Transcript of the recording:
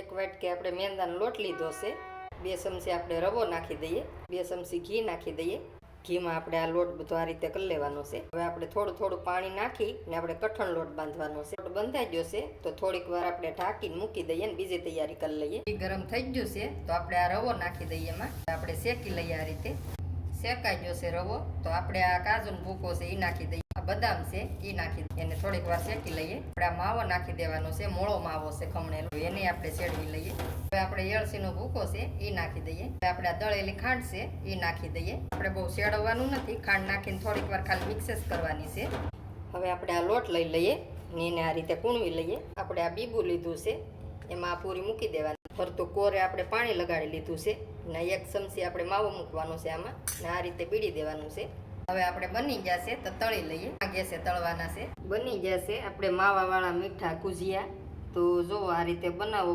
એક વાટકે આપણે મેંદાનો લોટ લીધો છે. બે ચમચી આપણે રવો નાખી દઈએ. બે ચમચી ઘી નાખી દઈએ. ઘીમાં આપણે આ લોટ બધો આ રીતે કરી લેવાનો છે. હવે આપણે થોડું થોડું પાણી નાખી ને આપણે કઠણ લોટ બાંધવાનો છે. લોટ બંધાઈ ગયો છે, તો થોડીક વાર આપણે ઢાંકીને મૂકી દઈએ ને બીજી તૈયારી કરી લઈએ. ઘી ગરમ થઈ ગયું છે, તો આપણે આ રવો નાખી દઈએ એમાં. આપણે શેકી લઈએ આ રીતે. શેકાઈ ગયો છે રવો, તો આપણે આ કાજુનો ભૂકો છે એ નાખી દઈએ. બદામ છે એ નાખી એને થોડીક વાર શેકી લઈએ. આપણે આ માવો નાખી દેવાનો છે, મોળો માવો છે, ખમણેલો. એને આપણે શેડવી લઈએ. હવે આપણે એળસીનો ભૂકો છે એ નાખી દઈએ. હવે આપણે આ દળેલી ખાંડ છે એ નાખી દઈએ. આપણે બહુ શેડવવાનું નથી, ખાંડ નાખીને થોડીક વાર ખાલી મિક્સેસ કરવાની છે. હવે આપણે આ લોટ લઈ લઈએ ને એને આ રીતે કૂણવી લઈએ. આપણે આ બીબું લીધું છે, એમાં આ પૂરી મૂકી દેવાની. ફરતું કોરે આપણે પાણી લગાડી લીધું છે ને એક ચમચી આપણે માવો મૂકવાનો છે આમાં ને આ રીતે બીડી દેવાનું છે. હવે આપણે બની જશે તો તળી લઈએ. ગેસે તળવાના છે. બની જશે. આપણે માવાવાળા મીઠા કુજિયા તો જો આ રીતે બનાવો